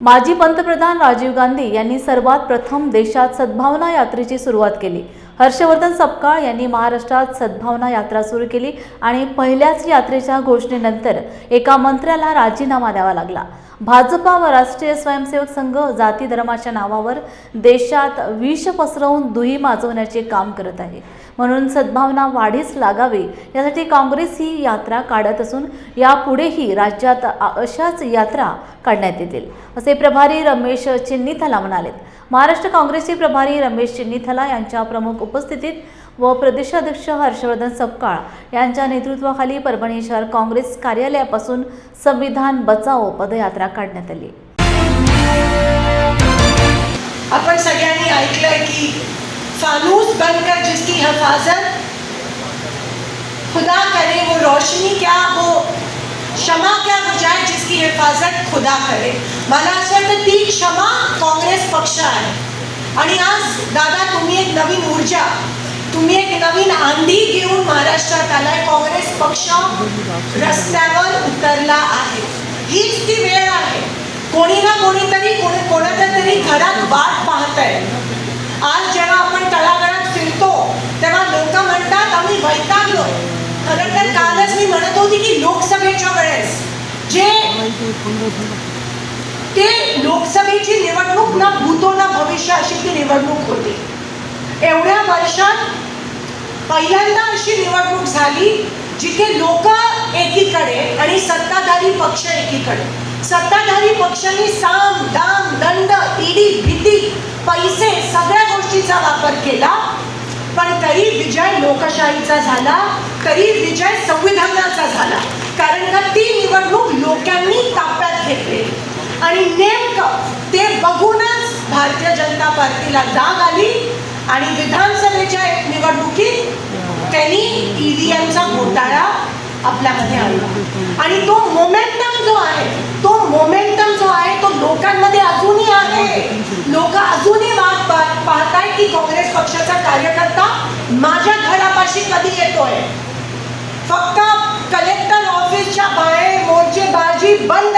माजी पंतप्रधान राजीव गांधी यांनी सर्वात प्रथम देशात सद्भावना यात्रेची सुरुवात केली. हर्षवर्धन सपकाळ यांनी महाराष्ट्रात सद्भावना यात्रा सुरू केली आणि पहिल्याच यात्रेच्या घोषणेनंतर एका मंत्र्याला राजीनामा द्यावा लागला. भाजपा व राष्ट्रीय स्वयंसेवक संघ जाती धर्माच्या नावावर देशात विष पसरवून दुही माजवण्याचे काम करत आहे. म्हणून सद्भावना वाढीस लागावी यासाठी काँग्रेस ही यात्रा काढत असून यापुढेही राज्यात अशाच यात्रा काढण्यात येतील. असे प्रभारी रमेश चिन्नीथला म्हणाले महाराष्ट्र काँग्रेसचे प्रभारी रमेश चिन्नीथला यांच्या प्रमुख उपस्थितीत व प्रदेशाध्यक्ष हर्षवर्धन सपकाळ यांच्या नेतृत्वाखाली परभणी शहर काँग्रेस कार्यालयापासून संविधान बचाओ पदयात्रा काढण्यात आली. आपण सगळ्यांनी ऐकलंय की फानूस बनकर जिसकी हफाजत खुदा करे वो रोशनी क्या वो क्षमा क्या बुझाए जिसकी हिफाजत खुदा करे? मला असं वाटतं ती क्षमा काँग्रेस पक्ष आहे. आणि आज दादा तुम्ही एक नवीन ऊर्जा तुम्ही एक नवीन आंधी घेऊन महाराष्ट्रात आलाय. काँग्रेस पक्ष रस्त्यावर उतरला आहे. हीच ती वेळ आहे. कोणी ना कोणीतरी कोणी कोणाच्या तरी घरात वाट पाहत आहे आज जेव्हा आपण तळागाळात फिरतो तेव्हा लोक म्हणतात आम्ही वैतागलो. खरं तर कालच मी म्हणत होती की लोकसभेच्या वेळेस जे ते लोकसभेची निवडणूक ना भूतो ना भविष्य अशी ती निवडणूक होती. एवढ्या वर्षात पहिल्यांदा अशी निवडणूक झाली जिथे लोक एकीकडे आणि सत्ताधारी पक्ष एकीकडे. सत्ताधारी पक्षांनी साम दाम दंड ईडी भीती पैसे सगळ्या गोष्टीचा वापर केला. पण तरी विजय लोकशाहीचा झाला तरी विजय संविधानाचा झाला. कारण का ती निवडणूक लोकांनी ताब्यात घेतली. आणि नेमकं ते बघूनच भारतीय जनता पार्टीला जाग आली. आणि विधानसभेच्या निवडणुकीत त्यांनी ईव्हीएमचा घोटाळा आपल्यामध्ये आणला. आणि तो मोमेंटम जो आहे तो मोमेंटम जो आहे तो लोकांमध्ये अजूनही आहे. लोक अजूनही वाद पाहताय की काँग्रेस पक्षाचा कार्यकर्ता माझ्या घरापाशी कधी येतोय? फक्त कलेक्टर ऑफिस बाहेर मोर्चेबाजी बंद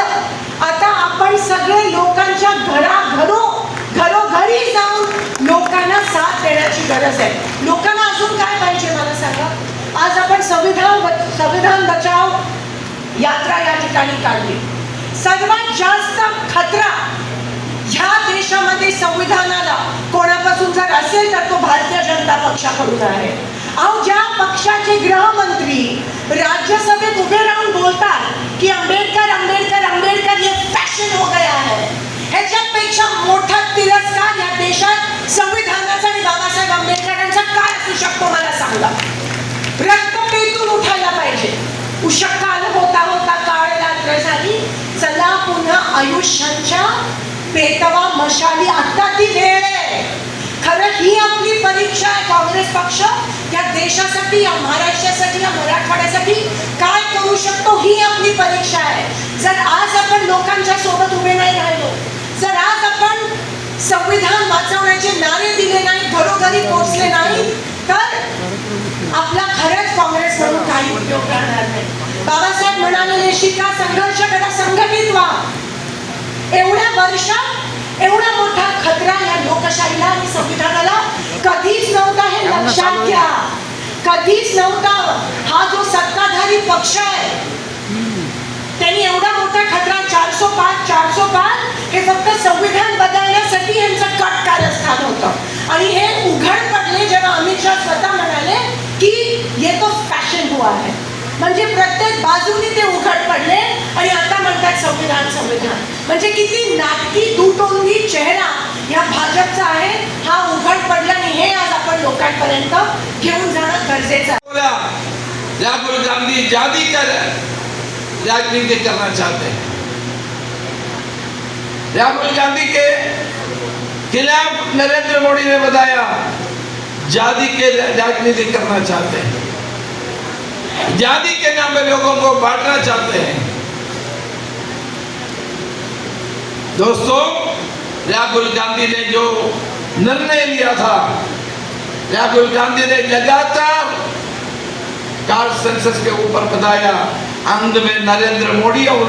आता आपण सगळे लोकांच्या घराघरो घरोघरी जाऊन लोकांना साथ देण्याची गरज आहे. लोकांना अजून काय पाहिजे मला सांगा? आज आपण संविधान संविधान बचाव यात्रा या ठिकाणी काढली. सर्वात जास्त खतरा ह्या देशामध्ये संविधानाला. कोणापासून जर असेल तर तो भारतीय जनता पक्षाकडून आहे. अहो ज्या पक्षाचे गृहमंत्री राज्यसभेत उभे राहून बोलतात की आंबेडकर आंबेडकर आंबेडकर हे फॅशन हो गया है. ह्याच्यापेक्षा मोठा तिरस आयुष्याच्या बेतवा मशाली. आता ती वेळ आहे. खरं ही आपली परीक्षा आहे काँग्रेस पक्ष. या देशासाठी या महाराष्ट्रासाठी या मराठवाड्यासाठी काय करू शकतो ही आपली परीक्षा आहे. जर आज आपण लोकांच्या सोबत उभे नाही राहिलो जर आज आपण संविधान वाचवण्याचे नारे दिले नाही घरोघरी पोहोचले नाही तर आपला खरंच काँग्रेस म्हणून काही उपयोग करणार नाही. बाबासाहेब म्हणाले शिका संघर्ष करा संघटित व्हा. एवढ्या वर्षात एवढा मोठा खतरा या लोकशाहीला आणि संविधानाला कधीच नव्हता हे लक्षात घ्या. कधीच नव्हता. हा जो सत्ताधारी पक्ष आहे त्यांनी एवढा मोठा खतरा चारसो पाच चारसो पाच हे फक्त संविधान बदलण्यासाठी यांचं कट कारस्थान होतं. आणि हे उघड पडले जेव्हा अमित शहा स्वतः म्हणाले की ये तो फॅशन हुआ है म्हणजे प्रत्येक बाजूने ते उघड पडले आणि आता म्हणतात संविधान संविधान. म्हणजे किती नाटकी दुटोंगी चेहरा या भाजपचा आहे, हा उघड पडला हे आज आपण लोकांपर्यंत घेऊन जाणं गरजेचं राहुल गांधी जाति का राजनीति करना चाहते हैं. राहुल गांधी के खिलाफ नरेंद्र मोदी ने बताया जाति के राजनीति करना चाहते हैं. जाति के नाम पे लोगों को बांटना चाहते हैं. दोस्तों, राहुल गांधी ने जो निर्णय लिया था, राहुल गांधी ने लगातार कार सेंसस के ऊपर बताया, अंत में नरेंद्र मोदी और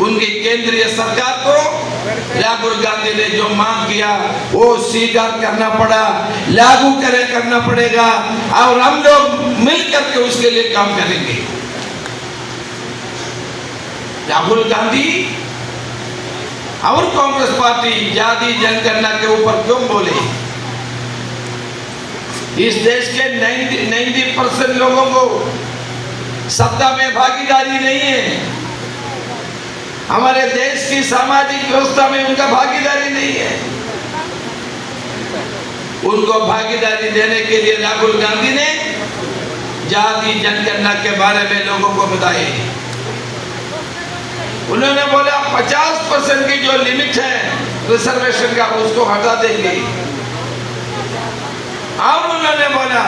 उनकी केंद्रीय सरकार को राहुल गांधी ने जो मांग किया, वो स्वीकार करना पड़ा, लागू करे करना पड़ेगा, और हम लोग मिल करके उसके लिए काम करेंगे। राहुल गांधी और कांग्रेस पार्टी जाति, जनगणना के ऊपर क्यों बोले? इस देश के 90 90 परसेंट लोगों को सत्ता में भागीदारी नहीं है। हमारे देश की सामाजिक व्यवस्था में उनका भागीदारी नहीं है। उनको भागीदारी देने के लिए राहुल गांधी ने जाति, जनगणना के बारे में लोगों को बताए उन्होंने बोला 50 परसेंट की जो लिमिट है रिजर्वेशन का, उसको हटा देंगे। और उन्होंने बोला,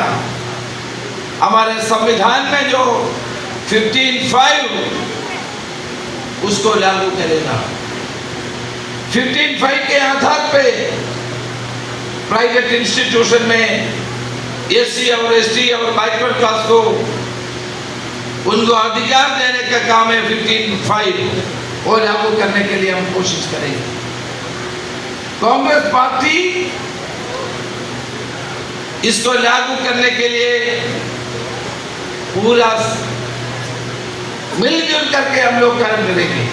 हमारे संविधान में जो 15.5 उसको लागू करेगा। 15.5 के आधार पे प्राइवेट इंस्टीट्यूशन में एससी और एसटी और माइक्रो क्लास को उनको अधिकार देने का काम है 15.5 वो लागू करने के लिए हम कोशिश करेंगे। कांग्रेस पार्टी इसको लागू करने के लिए पूरा मिलजुल करके हम लोग कर्म करेंगे।